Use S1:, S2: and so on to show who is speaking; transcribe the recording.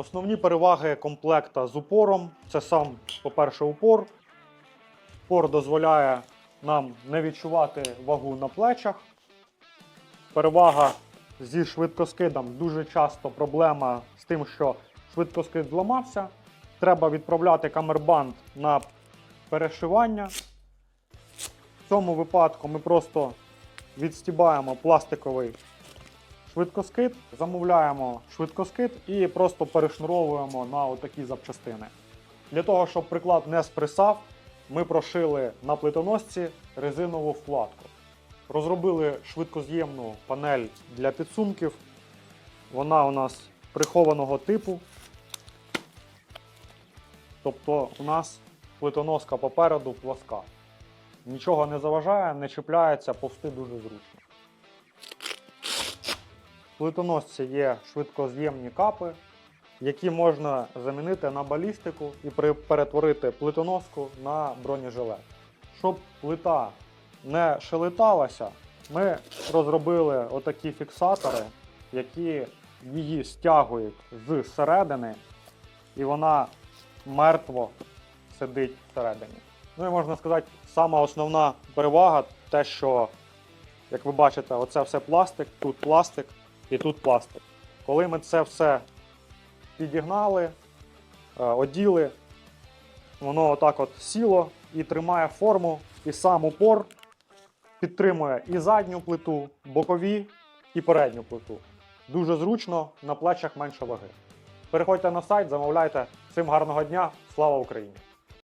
S1: Основні переваги комплекта з упором це сам, по-перше, упор. Упор дозволяє нам не відчувати вагу на плечах. Перевага зі швидкоскидом дуже часто проблема з тим, що швидкоскид зламався. Треба відправляти камербанд на перешивання. В цьому випадку ми просто відстібаємо пластиковий швидкоскид, замовляємо швидкоскид і просто перешнуровуємо на отакі запчастини. Для того, щоб приклад не спресав, ми прошили на плитоносці резинову вкладку. Розробили швидкоз'ємну панель для підсумків. Вона у нас прихованого типу. Тобто у нас плитоноска попереду пласка. Нічого не заважає, не чіпляється, повсти дуже зручно. Плитоносці є швидкоз'ємні капи, які можна замінити на балістику і перетворити плитоноску на бронежилет. Щоб плита не шелеталася, ми розробили отакі фіксатори, які її стягують з середини, і вона мертво сидить всередині. Ну і можна сказати, сама основна перевага те, що, як ви бачите, оце все пластик, тут пластик і тут пластик. Коли ми це все підігнали, е, оділи, воно отак от сіло і тримає форму, і сам упор підтримує і задню плиту, бокові, і передню плиту. Дуже зручно, на плечах менше ваги. Переходьте на сайт, замовляйте. Всім гарного дня, слава Україні!